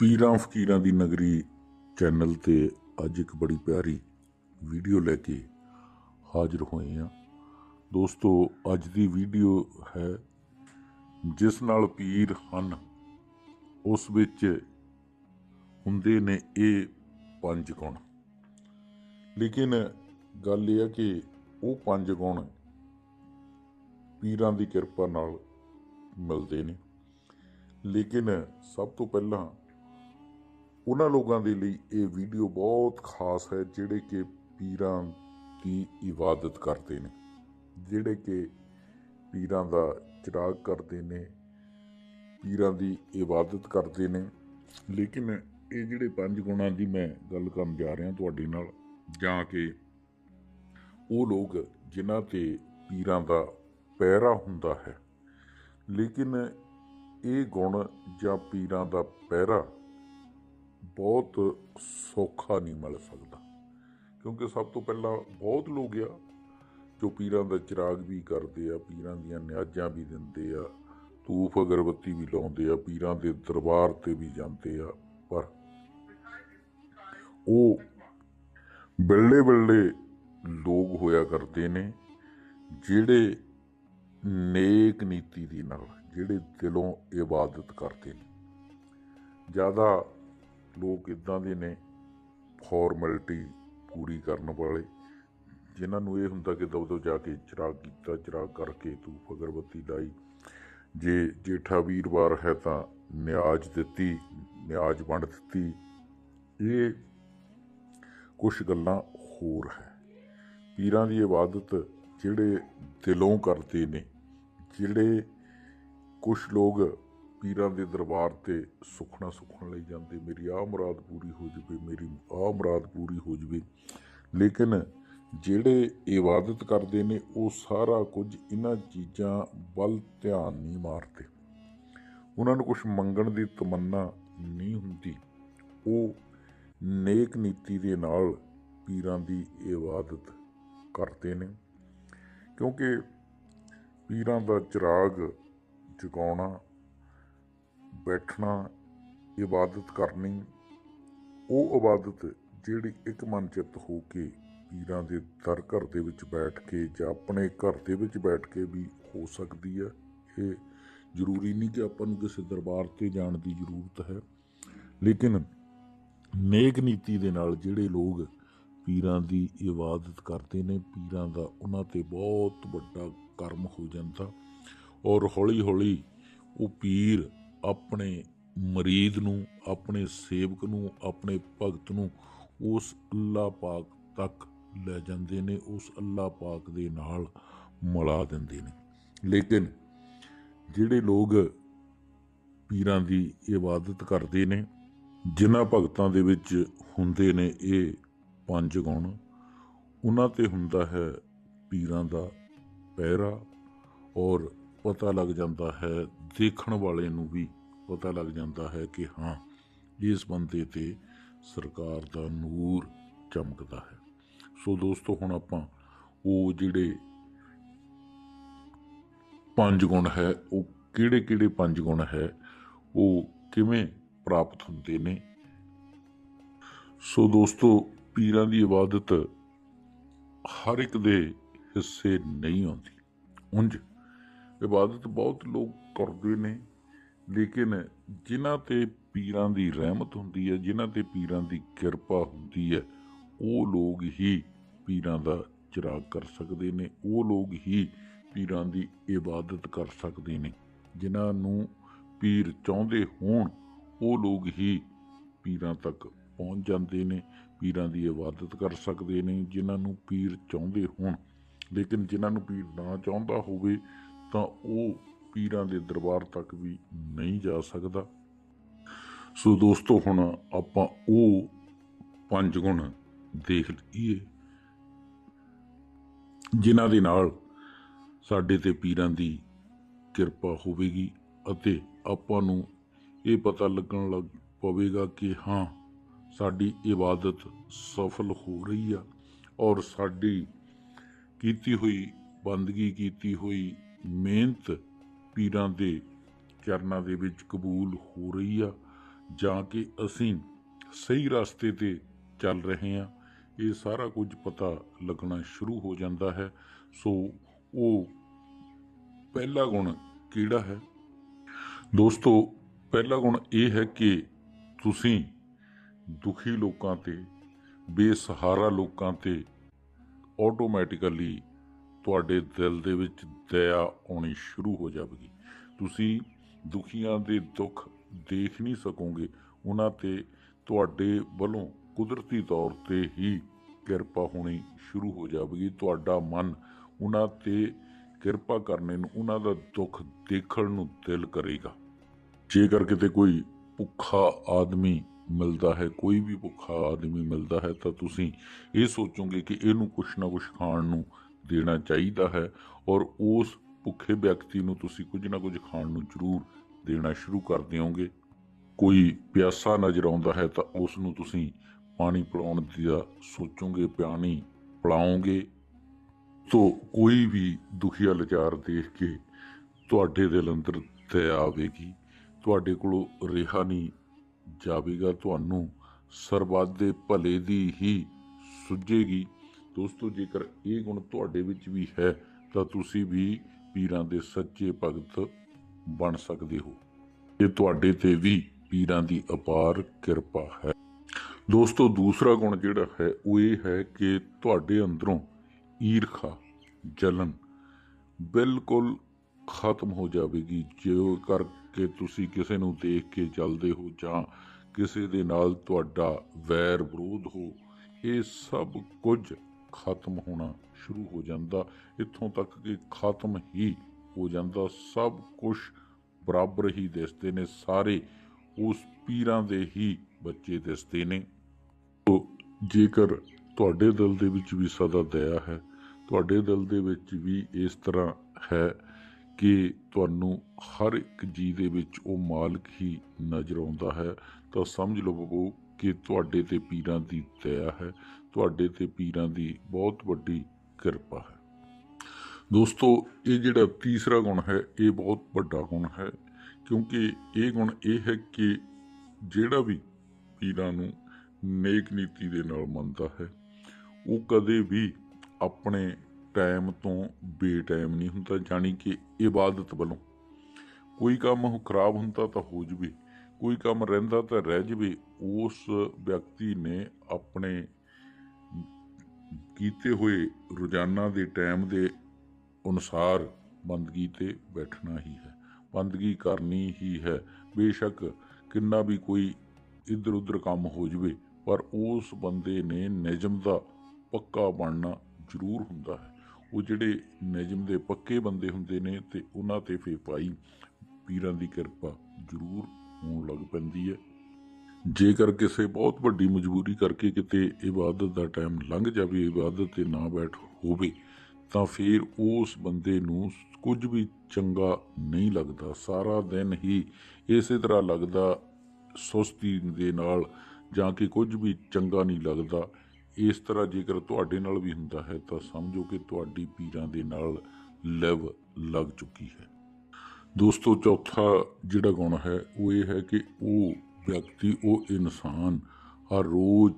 ਪੀਰਾਂ ਫਕੀਰਾਂ ਦੀ ਨਗਰੀ ਚੈਨਲ ਤੇ ਅੱਜ ਇੱਕ ਬੜੀ ਪਿਆਰੀ ਵੀਡੀਓ ਲੈ ਕੇ ਹਾਜ਼ਰ ਹੋਏ ਹਾਂ। ਦੋਸਤੋ, ਅੱਜ ਦੀ ਵੀਡੀਓ ਹੈ, ਜਿਸ ਨਾਲ ਪੀਰ ਹਨ। ਉਸ ਵਿੱਚ ਹੁੰਦੇ ਨੇ ਇਹ ਪੰਜ ਗੁਣ। ਲੇਕਿਨ ਗੱਲ ਇਹ ਹੈ ਕਿ ਉਹ ਪੰਜ ਗੁਣ ਪੀਰਾਂ ਦੀ ਕਿਰਪਾ ਨਾਲ ਮਿਲਦੇ ਨੇ। ਲੇਕਿਨ ਸਭ ਤੋਂ ਪਹਿਲਾਂ ਉਹਨਾਂ ਲੋਕਾਂ ਦੇ ਲਈ ਇਹ ਵੀਡੀਓ ਬਹੁਤ ਖਾਸ ਹੈ, ਜਿਹੜੇ ਕਿ ਪੀਰਾਂ ਦੀ ਇਬਾਦਤ ਕਰਦੇ ਨੇ। ਜਿਹੜੇ ਕਿ ਪੀਰਾਂ ਦਾ ਚਿਰਾਗ ਕਰਦੇ ਨੇ, ਪੀਰਾਂ ਦੀ ਇਬਾਦਤ ਕਰਦੇ ਨੇ। ਲੇਕਿਨ ਇਹ ਜਿਹੜੇ ਪੰਜ ਗੁਣਾਂ ਦੀ ਮੈਂ ਗੱਲ ਕਰਨ ਜਾ ਰਿਹਾ ਤੁਹਾਡੇ ਨਾਲ, ਜਾਂ ਕਿ ਉਹ ਲੋਕ ਜਿਨ੍ਹਾਂ ਤੇ ਪੀਰਾਂ ਦਾ ਪਹਿਰਾ ਹੁੰਦਾ ਹੈ। ਲੇਕਿਨ ਇਹ ਗੁਣ ਜਾਂ ਪੀਰਾਂ ਦਾ ਪਹਿਰਾ ਬਹੁਤ ਸੌਖਾ ਨਹੀਂ ਮਿਲ ਸਕਦਾ। ਕਿਉਂਕਿ ਸਭ ਤੋਂ ਪਹਿਲਾਂ ਬਹੁਤ ਲੋਕ ਆ, ਜੋ ਪੀਰਾਂ ਦਾ ਚਿਰਾਗ ਵੀ ਕਰਦੇ ਆ, ਪੀਰਾਂ ਦੀਆਂ ਨਿਆਜ਼ਾਂ ਵੀ ਦਿੰਦੇ ਆ, ਧੂਫ ਅਗਰਬੱਤੀ ਵੀ ਲਾਉਂਦੇ ਆ, ਪੀਰਾਂ ਦੇ ਦਰਬਾਰ ਤੇ ਵੀ ਜਾਂਦੇ ਆ। ਪਰ ਉਹ ਬੱਲੇ ਬੱਲੇ ਲੋਕ ਹੋਇਆ ਕਰਦੇ ਨੇ, ਜਿਹੜੇ ਨੇਕ ਨੀਤੀ ਦੀ ਨਾਲ, ਜਿਹੜੇ ਦਿਲੋਂ ਇਬਾਦਤ ਕਰਦੇ ਨੇ। ਜ਼ਿਆਦਾ ਲੋਕ ਇਦਾਂ ਦੇ ਨੇ ਫਾਰਮੈਲਿਟੀ ਪੂਰੀ ਕਰਨ ਵਾਲੇ, ਜਿਨ੍ਹਾਂ ਨੂੰ ਇਹ ਹੁੰਦਾ ਕਿ ਦੋ ਦੋ ਜਾ ਕੇ ਚਿਰਾਗ ਕੀਤਾ, ਚਿਰਾਗ ਕਰਕੇ ਤੂੰ ਅਗਰਬੱਤੀ ਲਾਈ। ਜੇ ਜੇਠਾ ਵੀਰਵਾਰ ਹੈ ਤਾਂ ਨਿਆਜ ਦਿੱਤੀ, ਨਿਆਜ ਵੰਡ ਦਿੱਤੀ। ਇਹ ਕੁਝ ਗੱਲਾਂ ਹੋਰ ਹੈ। ਪੀਰਾਂ ਦੀ ਇਬਾਦਤ ਜਿਹੜੇ ਦਿਲੋਂ ਕਰਦੇ ਨੇ, ਜਿਹੜੇ ਕੁਝ ਲੋਕ ਪੀਰਾਂ ਦੇ ਦਰਬਾਰ ਤੇ ਸੁਖਣਾ ਸੁਖਣ ਲਈ ਜਾਂਦੇ। ਮੇਰੀ ਆਹ ਮੁਰਾਦ ਪੂਰੀ ਹੋ ਜਵੇ, ਮੇਰੀ ਆਹ ਮੁਰਾਦ ਪੂਰੀ ਹੋ ਜਵੇ। ਲੇਕਿਨ ਜਿਹੜੇ ਇਬਾਦਤ ਕਰਦੇ ਨੇ, ਉਹ ਸਾਰਾ ਕੁਝ ਇਹਨਾਂ ਚੀਜ਼ਾਂ ਵੱਲ ਧਿਆਨ ਨਹੀਂ ਮਾਰਦੇ। ਉਹਨਾਂ ਨੂੰ ਕੁਝ ਮੰਗਣ ਦੀ ਤਮੰਨਾ ਨਹੀਂ ਹੁੰਦੀ। ਉਹ ਨੇਕ ਨੀਤੀ ਦੇ ਨਾਲ ਪੀਰਾਂ ਦੀ ਇਬਾਦਤ ਕਰਦੇ ਨੇ। ਕਿਉਂਕਿ ਪੀਰਾਂ ਦਾ ਚਿਰਾਗ ਜਗਾਉਣਾ ਬੈਠਣਾ ਇਬਾਦਤ ਕਰਨੀ, ਉਹ ਇਬਾਦਤ ਜਿਹੜੀ ਇੱਕ ਮਨ ਚਿੱਤ ਹੋ ਕੇ ਪੀਰਾਂ ਦੇ ਦਰ ਘਰ ਦੇ ਵਿੱਚ ਬੈਠ ਕੇ ਜਾਂ ਆਪਣੇ ਘਰ ਦੇ ਵਿੱਚ ਬੈਠ ਕੇ ਵੀ ਹੋ ਸਕਦੀ ਹੈ, ਇਹ ਜ਼ਰੂਰੀ ਨਹੀਂ ਕਿ ਆਪਾਂ ਨੂੰ ਕਿਸੇ ਦਰਬਾਰ ਤੇ ਜਾਣ ਦੀ ਜ਼ਰੂਰਤ ਹੈ। ਲੇਕਿਨ ਨੇਕ ਨੀਤੀ ਦੇ ਨਾਲ ਜਿਹੜੇ ਲੋਕ ਪੀਰਾਂ ਦੀ ਇਬਾਦਤ ਕਰਦੇ ਨੇ, ਪੀਰਾਂ ਦਾ ਉਹਨਾਂ ਤੇ ਬਹੁਤ ਵੱਡਾ ਕਰਮ ਹੋ ਜਾਂਦਾ ਔਰ ਹੌਲੀ ਹੌਲੀ ਉਹ ਪੀਰ ਆਪਣੇ ਮਰੀਦ ਨੂੰ, ਆਪਣੇ ਸੇਵਕ ਨੂੰ, ਆਪਣੇ ਭਗਤ ਨੂੰ ਉਸ ਅੱਲਾ ਪਾਕ ਤੱਕ ਲੈ ਜਾਂਦੇ ਨੇ, ਉਸ ਅੱਲਾ ਪਾਕ ਦੇ ਨਾਲ ਮਿਲਾ ਦਿੰਦੇ ਨੇ। ਲੇਕਿਨ ਜਿਹੜੇ ਲੋਕ ਪੀਰਾਂ ਦੀ ਇਬਾਦਤ ਕਰਦੇ ਨੇ, ਜਿਨ੍ਹਾਂ ਭਗਤਾਂ ਦੇ ਵਿੱਚ ਹੁੰਦੇ ਨੇ ਇਹ ਪੰਜ ਗੁਣ, ਉਹਨਾਂ ਤੇ ਹੁੰਦਾ ਹੈ ਪੀਰਾਂ ਦਾ ਪਹਿਰਾ ਔਰ ਪਤਾ ਲੱਗ ਜਾਂਦਾ ਹੈ, ਦੇਖਣ ਵਾਲੇ ਨੂੰ ਵੀ ਪਤਾ ਲੱਗ ਜਾਂਦਾ ਹੈ ਕਿ ਹਾਂ, ਇਸ ਬੰਦੇ ਤੇ ਸਰਕਾਰ ਦਾ ਨੂਰ ਚਮਕਦਾ ਹੈ। ਸੋ ਦੋਸਤੋ, ਹੁਣ ਆਪਾਂ ਉਹ ਜਿਹੜੇ ਪੰਜ ਗੁਣ ਹੈ, ਉਹ ਕਿਹੜੇ ਕਿਹੜੇ ਪੰਜ ਗੁਣ ਹੈ, ਉਹ ਕਿਵੇਂ ਪ੍ਰਾਪਤ ਹੁੰਦੇ ਨੇ? ਸੋ ਦੋਸਤੋ, ਪੀਰਾਂ ਦੀ ਇਬਾਦਤ ਹਰ ਇੱਕ ਦੇ ਹਿੱਸੇ ਨਹੀਂ ਆਉਂਦੀ। ਉਂਝ ਇਬਾਦਤ ਬਹੁਤ ਲੋਕ ਕਰਦੇ ਨੇ, ਲੇਕਿਨ ਜਿਨ੍ਹਾਂ ਤੇ ਪੀਰਾਂ ਦੀ ਰਹਿਮਤ ਹੁੰਦੀ ਹੈ, ਜਿਨ੍ਹਾਂ ਤੇ ਪੀਰਾਂ ਦੀ ਕਿਰਪਾ ਹੁੰਦੀ ਹੈ, ਉਹ ਲੋਕ ਹੀ ਪੀਰਾਂ ਦਾ ਚਿਰਾਗ ਕਰ ਸਕਦੇ ਨੇ, ਉਹ ਲੋਕ ਹੀ ਪੀਰਾਂ ਦੀ ਇਬਾਦਤ ਕਰ ਸਕਦੇ ਨੇ। ਜਿਨ੍ਹਾਂ ਨੂੰ ਪੀਰ ਚਾਹੁੰਦੇ ਹੋਣ, ਉਹ ਲੋਕ ਹੀ ਪੀਰਾਂ ਤੱਕ ਪਹੁੰਚ ਜਾਂਦੇ ਨੇ, ਪੀਰਾਂ ਦੀ ਇਬਾਦਤ ਕਰ ਸਕਦੇ ਨੇ। ਜਿਨ੍ਹਾਂ ਨੂੰ ਪੀਰ ਚਾਹੁੰਦੇ ਹੋਣ, ਲੇਕਿਨ ਜਿਨ੍ਹਾਂ ਨੂੰ ਪੀਰ ਨਾ ਚਾਹੁੰਦਾ ਹੋਵੇ ਤਾਂ ਉਹ ਪੀਰਾਂ ਦੇ ਦਰਬਾਰ ਤੱਕ ਵੀ ਨਹੀਂ ਜਾ ਸਕਦਾ। ਸੋ ਦੋਸਤੋ, ਹੁਣ ਆਪਾਂ ਉਹ ਪੰਜ ਗੁਣ ਦੇਖ ਲਈਏ, ਜਿਨ੍ਹਾਂ ਦੇ ਨਾਲ ਸਾਡੇ ਤੇ ਪੀਰਾਂ ਦੀ ਕਿਰਪਾ ਹੋਵੇਗੀ ਅਤੇ ਆਪਾਂ ਨੂੰ ਇਹ ਪਤਾ ਲੱਗਣ ਲੱਗ ਪਵੇਗਾ ਕਿ ਹਾਂ, ਸਾਡੀ ਇਬਾਦਤ ਸਫਲ ਹੋ ਰਹੀ ਆ ਔਰ ਸਾਡੀ ਕੀਤੀ ਹੋਈ ਬੰਦਗੀ, ਕੀਤੀ ਹੋਈ ਮਿਹਨਤ ਪੀਰਾਂ ਦੇ ਚਰਨਾਂ ਦੇ ਵਿੱਚ ਕਬੂਲ ਹੋ ਰਹੀ ਆ, ਜਾਂ ਕਿ ਅਸੀਂ ਸਹੀ ਰਸਤੇ ਤੇ ਚੱਲ ਰਹੇ ਹਾਂ ਇਹ ਸਾਰਾ ਕੁਝ ਪਤਾ ਲੱਗਣਾ ਸ਼ੁਰੂ ਹੋ ਜਾਂਦਾ ਹੈ। ਸੋ ਉਹ ਪਹਿਲਾ ਗੁਣ ਕਿਹੜਾ ਹੈ? ਦੋਸਤੋ, ਪਹਿਲਾ ਗੁਣ ਇਹ ਹੈ ਕਿ ਤੁਸੀਂ ਦੁਖੀ ਲੋਕਾਂ ਤੇ, ਬੇਸਹਾਰਾ ਲੋਕਾਂ ਤੇ ਆਟੋਮੈਟਿਕਲੀ ਤੁਹਾਡੇ ਦਿਲ ਦੇ ਵਿੱਚ ਦਇਆ ਆਉਣੀ ਸ਼ੁਰੂ ਹੋ ਜਾਵੇਗੀ। ਤੁਸੀਂ ਦੁਖੀਆਂ ਦੇ ਦੁੱਖ ਦੇਖ ਨਹੀਂ ਸਕੋਗੇ। ਉਹਨਾਂ ਤੇ ਤੁਹਾਡੇ ਵੱਲੋਂ ਕੁਦਰਤੀ ਤੌਰ ਤੇ ਹੀ ਕਿਰਪਾ ਹੋਣੀ ਸ਼ੁਰੂ ਹੋ ਜਾਵੇਗੀ। ਤੁਹਾਡਾ ਮਨ ਉਹਨਾਂ ਤੇ ਕਿਰਪਾ ਕਰਨੇ ਨੂੰ, ਉਹਨਾਂ ਦਾ ਦੁੱਖ ਦੇਖਣ ਨੂੰ ਦਿਲ ਕਰੇਗਾ। ਜੇਕਰ ਕਿਤੇ ਕੋਈ ਭੁੱਖਾ ਆਦਮੀ ਮਿਲਦਾ ਹੈ, ਕੋਈ ਵੀ ਭੁੱਖਾ ਆਦਮੀ ਮਿਲਦਾ ਹੈ, ਤਾਂ ਤੁਸੀਂ ਇਹ ਸੋਚੋਗੇ ਕਿ ਇਹਨੂੰ ਕੁਛ ਨਾ ਕੁਛ ਖਾਣ ਨੂੰ ਦੇਣਾ ਚਾਹੀਦਾ ਹੈ ਔਰ ਉਸ ਭੁੱਖੇ ਵਿਅਕਤੀ ਨੂੰ ਤੁਸੀਂ ਕੁਝ ਨਾ ਕੁਝ ਖਾਣ ਨੂੰ ਜ਼ਰੂਰ ਦੇਣਾ ਸ਼ੁਰੂ ਕਰ ਦਿਓਗੇ। ਕੋਈ ਪਿਆਸਾ ਨਜ਼ਰ ਆਉਂਦਾ ਹੈ ਤਾਂ ਉਸ ਨੂੰ ਤੁਸੀਂ ਪਾਣੀ ਪਿਲਾਉਣ ਦਾ ਸੋਚੋਗੇ ਪਾਣੀ ਪਿਲਾਓਗੇ। ਤੋ ਕੋਈ ਵੀ ਦੁਖੀਆ ਲਚਾਰ ਦੇਖ ਕੇ ਤੁਹਾਡੇ ਦਿਲ ਅੰਦਰ ਦਇਆ ਆਵੇਗੀ, ਤੁਹਾਡੇ ਕੋਲੋਂ ਰਿਹਾ ਨਹੀਂ ਜਾਵੇਗਾ, ਤੁਹਾਨੂੰ ਸਰਬੱਤ ਦੇ ਭਲੇ ਦੀ ਹੀ ਸੁਝੇਗੀ। ਦੋਸਤੋ ਜੇਕਰ ਇਹ ਗੁਣ ਤੁਹਾਡੇ ਵਿੱਚ ਵੀ ਹੈ, ਤਾਂ ਤੁਸੀਂ ਵੀ ਪੀਰਾਂ ਦੇ ਸੱਚੇ ਭਗਤ ਬਣ ਸਕਦੇ ਹੋ। ਇਹ ਤੁਹਾਡੇ ਤੇ ਵੀ ਪੀਰਾਂ ਦੀ ਅਪਾਰ ਕਿਰਪਾ ਹੈ। ਦੋਸਤੋ, ਦੂਸਰਾ ਗੁਣ ਜਿਹੜਾ ਹੈ, ਉਹ ਇਹ ਹੈ ਕਿ ਤੁਹਾਡੇ ਅੰਦਰੋਂ ਈਰਖਾ, ਜਲਨ ਬਿਲਕੁਲ ਖਤਮ ਹੋ ਜਾਵੇਗੀ। ਜੇ ਕਰਕੇ ਤੁਸੀਂ ਕਿਸੇ ਨੂੰ ਦੇਖ ਕੇ ਚੱਲਦੇ ਹੋ ਜਾਂ ਕਿਸੇ ਦੇ ਨਾਲ ਤੁਹਾਡਾ ਵੈਰ ਵਿਰੋਧ ਹੋ, ਇਹ ਸਭ ਕੁਝ ਖਤਮ ਹੋਣਾ ਸ਼ੁਰੂ ਹੋ ਜਾਂਦਾ, ਇੱਥੋਂ ਤੱਕ ਕਿ ਖਤਮ ਹੀ ਹੋ ਜਾਂਦਾ। ਸਭ ਕੁਝ ਬਰਾਬਰ ਹੀ ਦਿਸਦੇ ਨੇ, ਸਾਰੇ ਉਸ ਪੀਰਾਂ ਦੇ ਹੀ ਬੱਚੇ ਦਿਸਦੇ ਨੇ। ਤੋ ਜੇਕਰ ਤੁਹਾਡੇ ਦਿਲ ਦੇ ਵਿੱਚ ਵੀ ਸਦਾ ਦਇਆ ਹੈ, ਤੁਹਾਡੇ ਦਿਲ ਦੇ ਵਿੱਚ ਵੀ ਇਸ ਤਰ੍ਹਾਂ ਹੈ ਕਿ ਤੁਹਾਨੂੰ ਹਰ ਇੱਕ ਜੀ ਦੇ ਵਿੱਚ ਉਹ ਮਾਲਕ ਹੀ ਨਜ਼ਰ ਆਉਂਦਾ ਹੈ, ਤਾਂ ਸਮਝ ਲਵੋ ਕਿ ਤੁਹਾਡੇ ਤੇ ਪੀਰਾਂ ਦੀ ਦਇਆ ਹੈ। ਤੁਹਾਡੇ ਤੇ ਪੀਰਾਂ ਦੀ ਬਹੁਤ ਵੱਡੀ ਕਿਰਪਾ ਹੈ। ਦੋਸਤੋ, ਇਹ ਜਿਹੜਾ ਤੀਸਰਾ ਗੁਣ ਹੈ, ਇਹ ਬਹੁਤ ਵੱਡਾ ਗੁਣ ਹੈ, ਕਿਉਂਕਿ ਇਹ ਗੁਣ ਇਹ ਹੈ ਕਿ ਜਿਹੜਾ ਵੀ ਪੀਰਾਂ ਨੂੰ ਨੇਕ ਨੀਤੀ ਦੇ ਨਾਲ ਮੰਨਦਾ ਹੈ, ਉਹ ਕਦੇ ਵੀ ਆਪਣੇ ਟਾਈਮ ਤੋਂ ਬੇਟਾਈਮ ਨਹੀਂ ਹੁੰਦਾ, ਜਾਣੀ ਕਿ ਇਬਾਦਤ ਵੱਲੋਂ। ਕੋਈ ਕੰਮ ਖਰਾਬ ਹੁੰਦਾ ਤਾਂ ਹੋ ਜਵੇ, ਕੋਈ ਕੰਮ ਰਹਿੰਦਾ ਤਾਂ ਰਹਿ ਜਵੇ, ਉਸ ਵਿਅਕਤੀ ਨੇ ਆਪਣੇ ਕੀਤੇ ਹੋਏ ਰੋਜ਼ਾਨਾ ਦੇ ਟਾਈਮ ਦੇ ਅਨੁਸਾਰ ਬੰਦਗੀ ਤੇ ਬੈਠਣਾ ਹੀ ਹੈ। ਬੰਦਗੀ ਕਰਨੀ ਹੀ ਹੈ। ਬੇਸ਼ੱਕ ਕਿੰਨਾ ਵੀ ਕੋਈ ਇੱਧਰ ਉੱਧਰ ਕੰਮ ਹੋ ਜਵੇ, ਪਰ ਉਸ ਬੰਦੇ ਨੇ ਨਿਯਮ ਦਾ ਪੱਕਾ ਬਣਨਾ ਜ਼ਰੂਰ ਹੁੰਦਾ ਹੈ। ਉਹ ਜਿਹੜੇ ਨਿਯਮ ਦੇ ਪੱਕੇ ਬੰਦੇ ਹੁੰਦੇ ਨੇ ਤੇ ਉਹਨਾਂ ਤੇ ਫੇਫਾਈ ਪੀਰਾਂ ਦੀ ਕਿਰਪਾ ਜ਼ਰੂਰ ਹੋਣ ਲੱਗ ਪੈਂਦੀ ਹੈ। ਜੇਕਰ ਕਿਸੇ ਬਹੁਤ ਵੱਡੀ ਮਜਬੂਰੀ ਕਰਕੇ ਕਿਤੇ ਇਬਾਦਤ ਦਾ ਟਾਈਮ ਲੰਘ ਜਾਵੇ, ਇਬਾਦਤ ਤੇ ਨਾ ਬੈਠ ਹੋਵੇ, ਤਾਂ ਫਿਰ ਉਸ ਬੰਦੇ ਨੂੰ ਕੁਝ ਵੀ ਚੰਗਾ ਨਹੀਂ ਲੱਗਦਾ। ਸਾਰਾ ਦਿਨ ਹੀ ਇਸੇ ਤਰ੍ਹਾਂ ਲੱਗਦਾ, ਸੁਸਤੀ ਦੇ ਨਾਲ ਜਾਂ ਕਿ ਕੁਝ ਵੀ ਚੰਗਾ ਨਹੀਂ ਲੱਗਦਾ। ਇਸ ਤਰ੍ਹਾਂ ਜੇਕਰ ਤੁਹਾਡੇ ਨਾਲ ਵੀ ਹੁੰਦਾ ਹੈ, ਤਾਂ ਸਮਝੋ ਕਿ ਤੁਹਾਡੀ ਪੀਰਾਂ ਦੇ ਨਾਲ ਲਿਵ ਲੱਗ ਚੁੱਕੀ ਹੈ। ਦੋਸਤੋ, ਚੌਥਾ ਜਿਹੜਾ ਗੁਣ ਹੈ, ਉਹ ਇਹ ਹੈ ਕਿ ਉਹ ਵਿਅਕਤੀ ਉਹ ਇਨਸਾਨ ਹਰ ਰੋਜ਼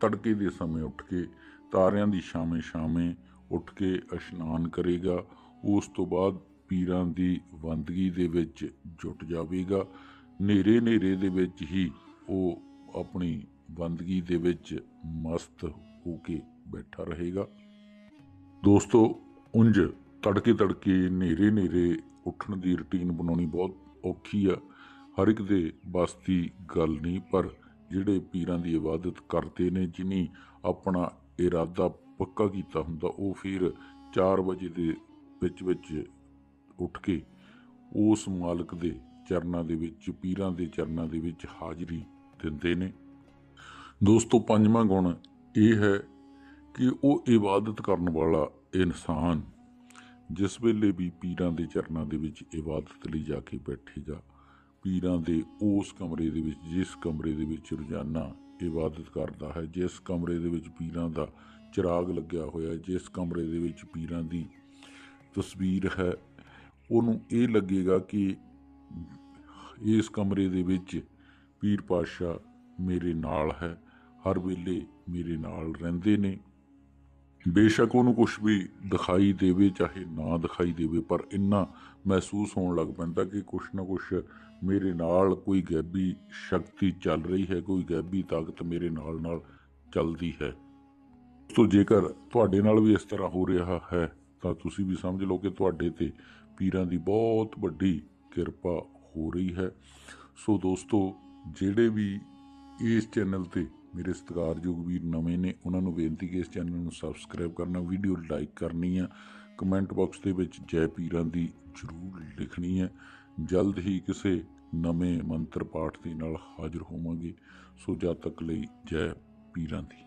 ਤੜਕੇ ਦੇ ਸਮੇਂ ਉੱਠ ਕੇ ਤਾਰਿਆਂ ਦੀ ਸ਼ਾਮੇ ਸ਼ਾਮੇ ਉੱਠ ਕੇ ਇਸ਼ਨਾਨ ਕਰੇਗਾ, ਉਸ ਤੋਂ ਬਾਅਦ ਪੀਰਾਂ ਦੀ ਬੰਦਗੀ ਦੇ ਵਿੱਚ ਜੁਟ ਜਾਵੇਗਾ। ਨੇਰੇ ਨੇਰੇ ਦੇ ਵਿੱਚ ਹੀ ਉਹ ਆਪਣੀ ਬੰਦਗੀ ਦੇ ਵਿੱਚ ਮਸਤ ਹੋ ਕੇ ਬੈਠਾ ਰਹੇਗਾ। ਦੋਸਤੋ, ਉਂਝ ਤੜਕੇ ਤੜਕੇ ਨੇਰੇ ਨੇਰੇ ਉੱਠਣ ਦੀ ਰੁਟੀਨ ਬਣਾਉਣੀ ਬਹੁਤ ਔਖੀ ਆ। ਹਰ ਇੱਕ ਦੇ ਬਸ ਦੀ ਗੱਲ ਨਹੀਂ, ਪਰ ਜਿਹੜੇ ਪੀਰਾਂ ਦੀ ਇਬਾਦਤ ਕਰਦੇ ਨੇ, ਜਿਨੀ ਆਪਣਾ ਇਰਾਦਾ ਪੱਕਾ ਕੀਤਾ ਹੁੰਦਾ, ਉਹ ਫਿਰ 4 ਵਜੇ ਦੇ ਵਿੱਚ ਵਿੱਚ ਉੱਠ ਕੇ ਉਸ ਮਾਲਕ ਦੇ ਚਰਨਾਂ ਦੇ ਵਿੱਚ, ਪੀਰਾਂ ਦੇ ਚਰਨਾਂ ਦੇ ਵਿੱਚ ਹਾਜ਼ਰੀ ਦਿੰਦੇ ਨੇ। ਦੋਸਤੋ, ਪੰਜਵਾਂ ਗੁਣ ਇਹ ਹੈ ਕਿ ਉਹ ਇਬਾਦਤ ਕਰਨ ਵਾਲਾ ਇਨਸਾਨ ਜਿਸ ਵੇਲੇ ਵੀ ਪੀਰਾਂ ਦੇ ਚਰਨਾਂ ਦੇ ਵਿੱਚ ਇਬਾਦਤ ਲਈ ਜਾ ਕੇ ਬੈਠੇਗਾ ਪੀਰਾਂ ਦੇ ਉਸ ਕਮਰੇ ਦੇ ਵਿੱਚ, ਜਿਸ ਕਮਰੇ ਦੇ ਵਿੱਚ ਰੋਜ਼ਾਨਾ ਇਬਾਦਤ ਕਰਦਾ ਹੈ, ਜਿਸ ਕਮਰੇ ਦੇ ਵਿੱਚ ਪੀਰਾਂ ਦਾ ਚਿਰਾਗ ਲੱਗਿਆ ਹੋਇਆ ਜਿਸ ਕਮਰੇ ਦੇ ਵਿੱਚ ਪੀਰਾਂ ਦੀ ਤਸਵੀਰ ਹੈ, ਉਹਨੂੰ ਇਹ ਲੱਗੇਗਾ ਕਿ ਇਸ ਕਮਰੇ ਦੇ ਵਿੱਚ ਪੀਰ ਪਾਤਸ਼ਾਹ ਮੇਰੇ ਨਾਲ ਹੈ, ਹਰ ਵੇਲੇ ਮੇਰੇ ਨਾਲ ਰਹਿੰਦੇ ਨੇ। ਬੇਸ਼ੱਕ ਉਹਨੂੰ ਕੁਝ ਵੀ ਦਿਖਾਈ ਦੇਵੇ, ਚਾਹੇ ਨਾ ਦਿਖਾਈ ਦੇਵੇ, ਪਰ ਇੰਨਾ ਮਹਿਸੂਸ ਹੋਣ ਲੱਗ ਪੈਂਦਾ ਕਿ ਕੁਛ ਨਾ ਕੁਛ ਮੇਰੇ ਨਾਲ ਕੋਈ ਗੈਬੀ ਸ਼ਕਤੀ ਚੱਲ ਰਹੀ ਹੈ, ਕੋਈ ਗੈਬੀ ਤਾਕਤ ਮੇਰੇ ਨਾਲ ਨਾਲ ਚੱਲਦੀ ਹੈ। ਸੋ ਜੇਕਰ ਤੁਹਾਡੇ ਨਾਲ ਵੀ ਇਸ ਤਰ੍ਹਾਂ ਹੋ ਰਿਹਾ ਹੈ, ਤਾਂ ਤੁਸੀਂ ਵੀ ਸਮਝ ਲਓ ਕਿ ਤੁਹਾਡੇ ਤੇ ਪੀਰਾਂ ਦੀ ਬਹੁਤ ਵੱਡੀ ਕਿਰਪਾ ਹੋ ਰਹੀ ਹੈ। ਸੋ ਦੋਸਤੋ, ਜਿਹੜੇ ਵੀ ਇਸ ਚੈਨਲ ਤੇ ਮੇਰੇ ਸਤਿਕਾਰਯੋਗ ਵੀਰ ਨਵੇਂ ਨੇ, ਉਹਨਾਂ ਨੂੰ ਬੇਨਤੀ ਕਿ ਇਸ ਚੈਨਲ ਨੂੰ ਸਬਸਕ੍ਰਾਈਬ ਕਰਨਾ ਵੀਡੀਓ ਲਾਈਕ ਕਰਨੀ ਆ। ਕਮੈਂਟ ਬਾਕਸ ਦੇ ਵਿੱਚ ਜੈ ਪੀਰਾਂ ਦੀ ਜ਼ਰੂਰ ਲਿਖਣੀ ਹੈ ਜਲਦ ਹੀ ਕਿਸੇ ਨਵੇਂ ਮੰਤਰ ਪਾਠ ਦੇ ਨਾਲ ਹਾਜ਼ਰ ਹੋਵਾਂਗੇ। ਸੋ ਜਦ ਤੱਕ ਲਈ ਜੈ ਪੀਰਾਂ ਦੀ।